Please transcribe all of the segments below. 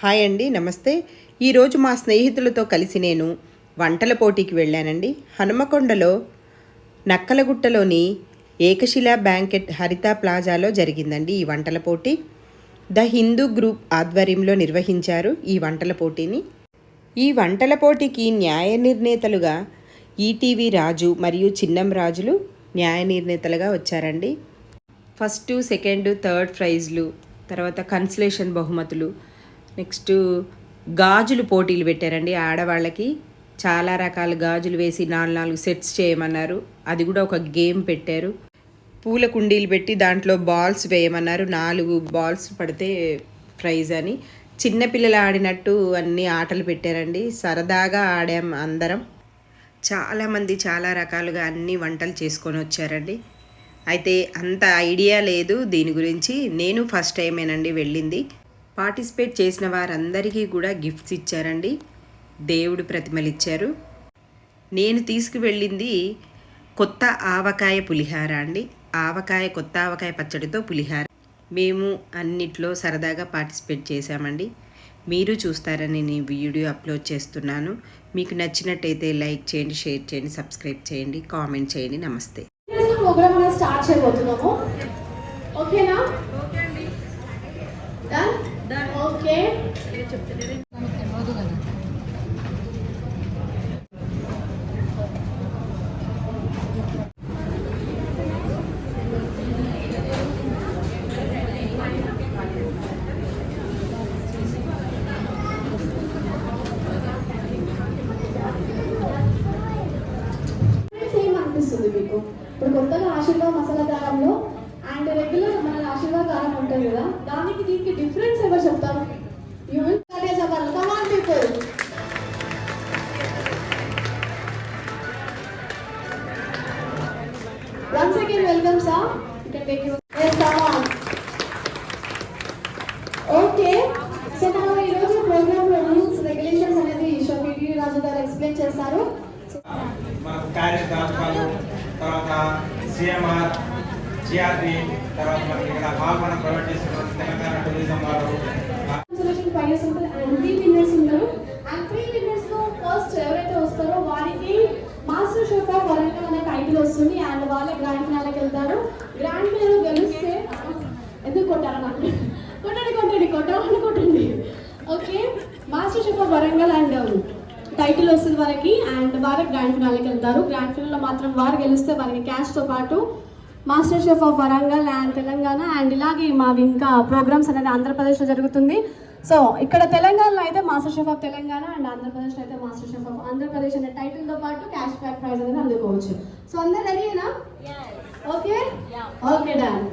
Hi అండి నమస్తే. ఈరోజు మా స్నేహితులతో కలిసి నేను వంటల పోటీకి వెళ్ళానండి. హనుమకొండలో నక్కలగుట్టలోని ఏకశిలా బ్యాంకెట్ హరిత ప్లాజాలో జరిగిందండి ఈ వంటల పోటీ. ద హిందూ గ్రూప్ ఆధ్వర్యంలో నిర్వహించారు ఈ వంటల పోటీని. ఈ వంటల పోటీకి న్యాయ నిర్ణేతలుగా ఈటీవీ రాజు మరియు చిన్నం రాజులు న్యాయ నిర్ణేతలుగా వచ్చారండి. ఫస్ట్ సెకండ్ థర్డ్ ప్రైజ్లు తర్వాత కన్సలేషన్ బహుమతులు నెక్స్ట్ గాజులు పోటీలు పెట్టారండి. ఆడవాళ్ళకి చాలా రకాల గాజులు వేసి నాలుగు నాలుగు సెట్స్ చేయమన్నారు. అది కూడా ఒక గేమ్ పెట్టారు. పూల కుండీలు పెట్టి దాంట్లో బాల్స్ వేయమన్నారు. నాలుగు బాల్స్ పడితే ప్రైజ్ అని. చిన్నపిల్లలు ఆడినట్టు అన్ని ఆటలు పెట్టారండి. సరదాగా ఆడాం అందరం. చాలామంది చాలా రకాలుగా అన్ని వంటలు చేసుకొని వచ్చారండి. అయితే అంత ఐడియా లేదు దీని గురించి. నేను ఫస్ట్ టైమేనండి వెళ్ళింది. పార్టిసిపేట్ చేసిన వారందరికీ కూడా గిఫ్ట్స్ ఇచ్చారండి. దేవుడు ప్రతిమలు ఇచ్చారు నేను తీసుకువెళ్ళింది కొత్త ఆవకాయ పులిహార అండి. ఆవకాయ కొత్త ఆవకాయ పచ్చడితో పులిహార. మేము అన్నిట్లో సరదాగా పార్టిసిపేట్ చేశామండి. మీరు చూస్తారని నేను వీడియో అప్లోడ్ చేస్తున్నాను. మీకు నచ్చినట్టయితే లైక్ చేయండి షేర్ చేయండి సబ్స్క్రైబ్ చేయండి కామెంట్ చేయండి. నమస్తే. ప్రోగ్రామ్ మనం స్టార్ట్ చేయబోతున్నాము. ఓకేనా? Okay same Once again, welcome sir You can take your yes come on okay so మనం ఈ రోజు ప్రోగ్రామ్లో రూల్స్ రెగ్యులేషన్స్ అనేది షోఫీ రాజు గారు ఎక్స్ప్లెయిన్ చేస్తారు మనకు ప్యారిస్ దాచకాలు తర్వాత సిఎంఆర్ జిఆర్పి తర్వాత మనకి ఇక్కడ హాల్ మనం ప్రొవైడ్ చేస్తున్న తెలంగాణ టూరిజం వారు సొల్యూషన్ ఫైనల్స్ ఉంటారు అండ్ త్రీ విన్నర్స్ ఉంటారు అండ్ త్రీ విన్నర్స్లో ఫస్ట్ ఎవరైతే వస్తారో వారికి మాస్టర్ షెఫ్ ఆఫ్ వరంగల్ అనే టైటిల్ వస్తుంది అండ్ వాళ్ళే గ్రాండ్ ఫినాలకు వెళ్తారు గ్రాండ్ ఫినాల్ గెలిస్తే ఎందుకు కొట్టారు నాకు కొట్టండి కొట్టండి కొట్టాలని కొట్టండి okay master chef of Warangal and title వస్తుంది వారికి అండ్ వారే గ్రాండ్ ఫినాల్కి వెళ్తారు. గ్రాండ్ ఫినాల్లో మాత్రం వారు గెలిస్తే వారికి క్యాష్తో పాటు master chef of Warangal and Telangana and ఇలాగే మావి ఇంకా ప్రోగ్రామ్స్ అనేది ఆంధ్రప్రదేశ్లో జరుగుతుంది. సో ఇక్కడ తెలంగాణలో అయితే master chef of Telangana and ఆంధ్రప్రదేశ్లో అయితే మాస్టర్ షెఫ్ ఆఫ్ ఆంధ్రప్రదేశ్ అనే టైటిల్తో పాటు క్యాష్ బ్యాక్ ప్రైజ్ అనేది అందుకోవచ్చు. సో అందరు రెడీనా ఓకే ఓకే డాన్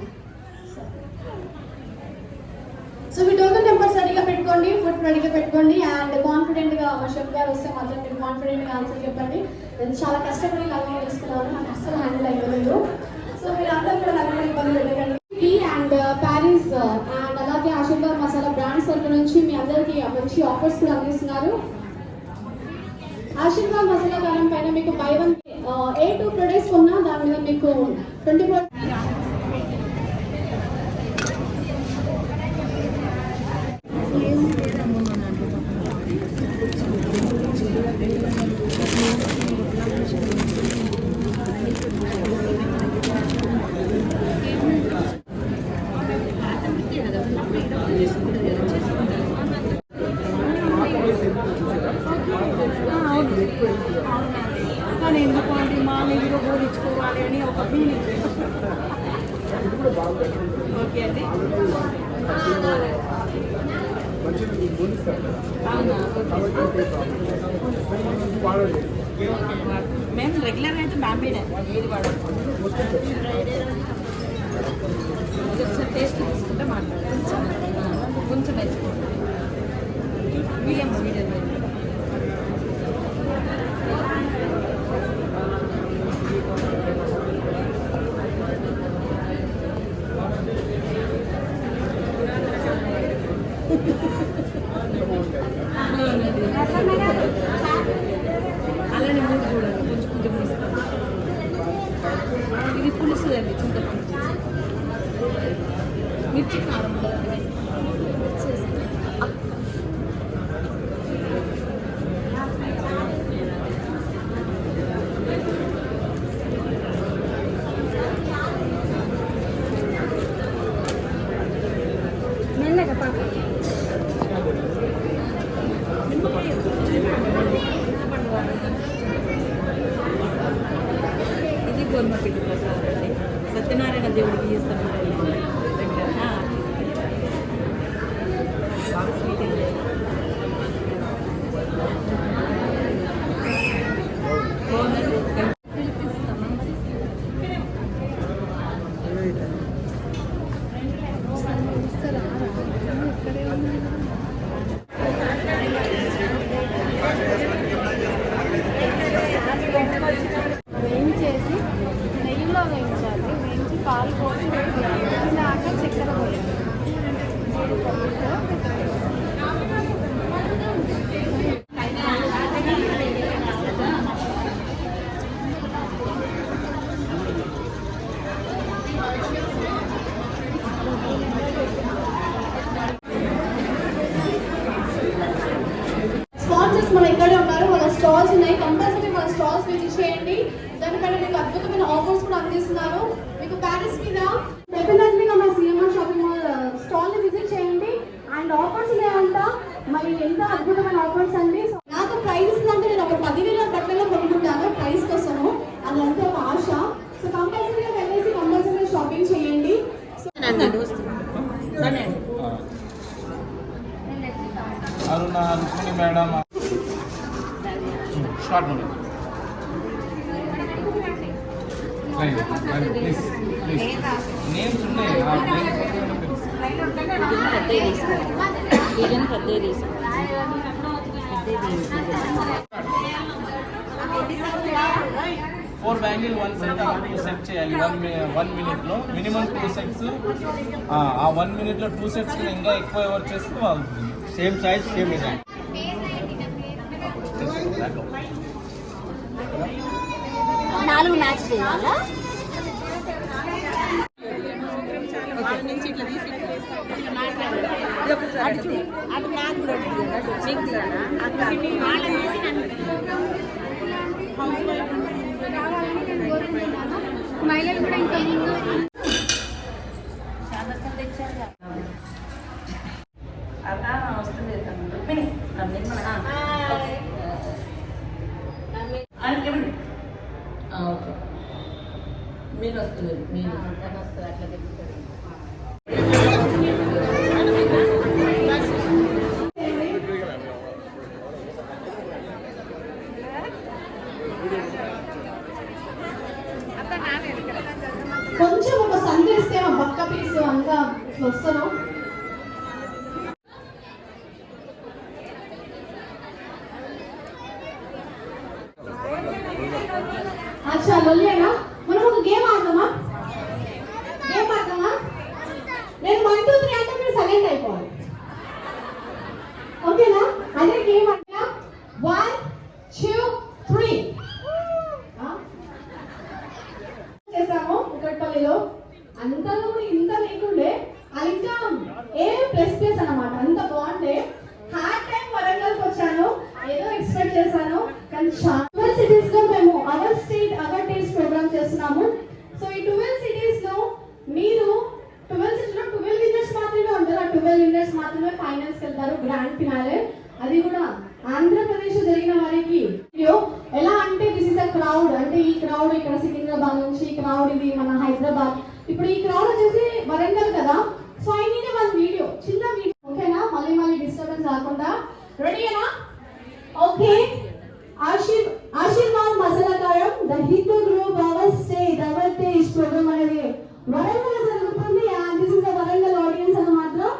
సో మీ టోకెన్ పెట్టుకోండి ఫుడ్ రెడీగా పెట్టుకోండి అండ్ కాన్ఫిడెంట్గా గారు వస్తే మాత్రం మీరు కాన్ఫిడెంట్గా ఆన్సర్ చెప్పండి. నేను చాలా కష్టపడి లగ్నం చేసుకున్నాను నాకు అస్సలు హ్యాండిల్ అయిపోలేదు సో మీరు అందరూ కూడా లగ్నం ఇబ్బంది పెట్టకండి. Tea and uh, Paris and uh, అలాగే ఆశీర్వాద్ మసాలా బ్రాండ్ సర్కిల్ నుంచి మీ అందరికీ మంచి ఆఫర్స్ కూడా అందిస్తున్నారు. ఆశీర్వాద్ మసాలా కారం పైన మీకు buy one a two products ఉన్నా దాని మీద మీకు ట్వంటీ ఫోర్ కానీ ఎందుకు అంటే మా నీళ్ళు పోలించుకోవాలి అని ఒక ఫీలింగ్ ఓకే అండి అవునా మేము రెగ్యులర్ అయితే మ్యామీడే ఏది వాడాలి ఒకసారి టేస్ట్ తీసుకుంటే మాట్లాడాలి కొంచెం. వేసుకోండి. మీడియం మీడియం ಗೋರ್ಮಟ್ಟಿದ್ದು ಪ್ರಸಾದದಲ್ಲಿ ಸತ್ಯನಾರಾಯಣ ದೇವರಿಗೆ ಈ ಸ್ಥಾನದಲ್ಲಿ ఎంత అద్భుతమైన ఆఫర్స్ అండి నాకు ప్రైస్ అంటే నేను ఒక పదివేల బట్టలు కొనుక్కుంటాను. ప్రైస్ కోసము. అదంతా ఒక ఆశ. సో కంపల్సరీగా వెళ్ళేసి కంపల్సరీగా షాపింగ్ చేయండి. Aruna Rukmini madam. Short movie please please names ఉన్నాయి ఆ names విజన్ పెద్ద తీసు four bangle one set two set చేయాలి. వన్ వన్ మినిట్లో. Minimum two sets. ఆ వన్ మినిట్లో టూ సెట్స్ ఇంకా ఎక్కువ ఎవరు చేస్తే వాళ్ళు. Same size same design. నాలుగు మ్యాచ్ చేయాలా అటు నాకు కూడా మీకు తీయాలా? అక్క వాళ్ళని తీసి నన్ను మహిళలు కూడా ఇంకా ముందు వస్తుంది ఓకే. మీరు వస్తుంది మీరు. వస్తుంది అట్లా చెప్తారు కొంచెం ఒక సందేస్తే మా పక్క పీస్ అంతా వస్తాను అచ్చా లొల్లేనా మనం ఒక గేమ్ ఆడదామా గేమ్ ఆడదామా నేను వన్ టూ త్రీ అంటే మీరు సైలెంట్ అయిపోవాలి ఓకేనా అదే గేమ్ అంటే వన్ టూ త్రీ చేసాము కుకట్పల్లిలో అంతలో కూడా ఇంత లేకుండే అది ఇంకా ఏ ప్లస్ ప్లస్ అన్నమాట అంత బాగుండే హార్డ్ టైం వరంగల్కి వచ్చాను ఏదో ఎక్స్పెక్ట్ చేశాను కానీ చాలా సిటీస్లో మేము our state our taste program చేస్తున్నాము సో ఈ ట్వెల్వ్ సిటీస్లో మీరు ట్వెల్వ్ సిటీస్ ట్వెల్వ్ విన్నర్స్ మాత్రమే ఉంటారు. ఆ ట్వెల్వ్ విన్నర్స్ మాత్రమే ఫైనల్స్ వెళ్తారు. గ్రాండ్ ఫినాలే అది కూడా ఆంధ్రప్రదేశ్ జరిగిన వారికి. వీడియో ఎలా అంటే దిస్ ఇస్ అ క్రౌడ్ అంటే ఈ క్రౌడ్ ఇక్కడ సికింద్రాబాద్ నుంచి ఈ క్రౌడ్ ఇది మన హైదరాబాద్. ఇప్పుడు ఈ క్రౌడ్ వచ్చేసి వరంగల్ కదా. So I need one video చిన్న వీడియో ఓకేనా మళ్ళీ మళ్ళీ డిస్టర్బెన్స్ రాకుండా. రెడీ అయినా ఆశీర్ ఆశీర్వాద్ మసాలా కారం the Hindu group our state our taste program అనేది వరంగల్ జరుగుతుంది and this is the Warangal audience అని మాత్రం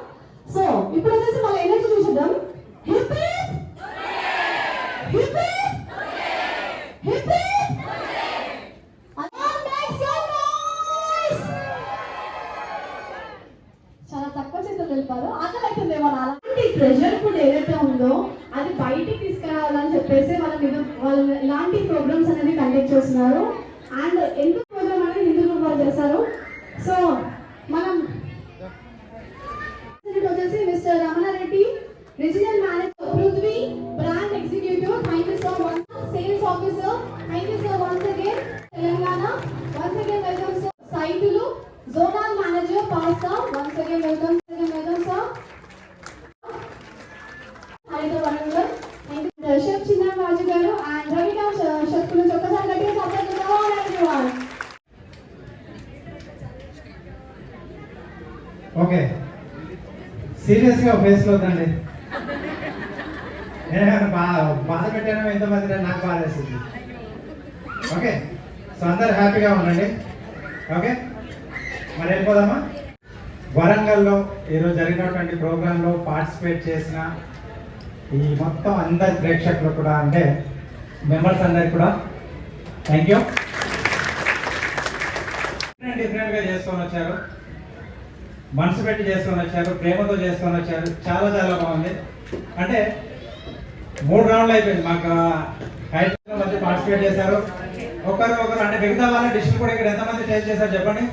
సో ఇప్పుడు వచ్చేసి వాళ్ళ ఎనర్జీ చూసేద్దాం హిప్ హిప్ హిప్ హిప్ చాలా తక్కువ చేతులు వెళ్ళిపోరు ఆకలి అవుతుందేమో అలాంటి ప్రెషర్ ఫుడ్ ఏదైతే ఉందో అది బయటికి తీసుకురావాలని చెప్పేసి వాళ్ళ మీద వాళ్ళు ఇలాంటి ప్రోగ్రామ్స్ అనేవి కండక్ట్ చేస్తున్నారు అండ్ ఎందుకు ప్రోగ్రామ్ అనేది హిందూ గ్రూప్ వాళ్ళు చేస్తారు సో మనం President వచ్చేసి mister Ramana Reddy regional manager Prithvi brand executive thank you so much sales officer thank you so once again Telangana once again welcome sir Saithulu zonal manager pasta once again welcome again welcome sir Hyderabad Warangal thank you chef చిన్న Raju garu and రవిగా chef గురించి uh, ఒక్కసారి గట్టిగా చెప్పండి okay. సీరియస్గా face వద్దండి నేను బాధ పెట్టాను ఎంతమంది నాకు బాధ వేసింది. ఓకే. సో అందరు హ్యాపీగా ఉండండి. ఓకే? మరి వెళ్ళిపోదామా? వరంగల్లో ఈరోజు జరిగినటువంటి ప్రోగ్రాంలో పార్టిసిపేట్ చేసిన ఈ మొత్తం అందరి ప్రేక్షకులు కూడా అంటే మెంబర్స్ అందరికి కూడా థ్యాంక్ యూ డిఫరెంట్ డిఫరెంట్గా చేసుకొని వచ్చారు. మనసు పెట్టి చేసుకొని వచ్చారు ప్రేమతో చేసుకొని వచ్చారు. చాలా చాలా బాగుంది. అంటే మూడు రౌండ్లు అయిపోయింది. మాకు హైదరాబాద్ మంది పార్టిసిపేట్ చేశారు. ఒకరు ఒకరు అంటే మిగతా వాళ్ళ డిస్ట్రిక్ట్ కూడా ఇక్కడ ఎంతమంది టేస్ట్ చేశారు చెప్పండి?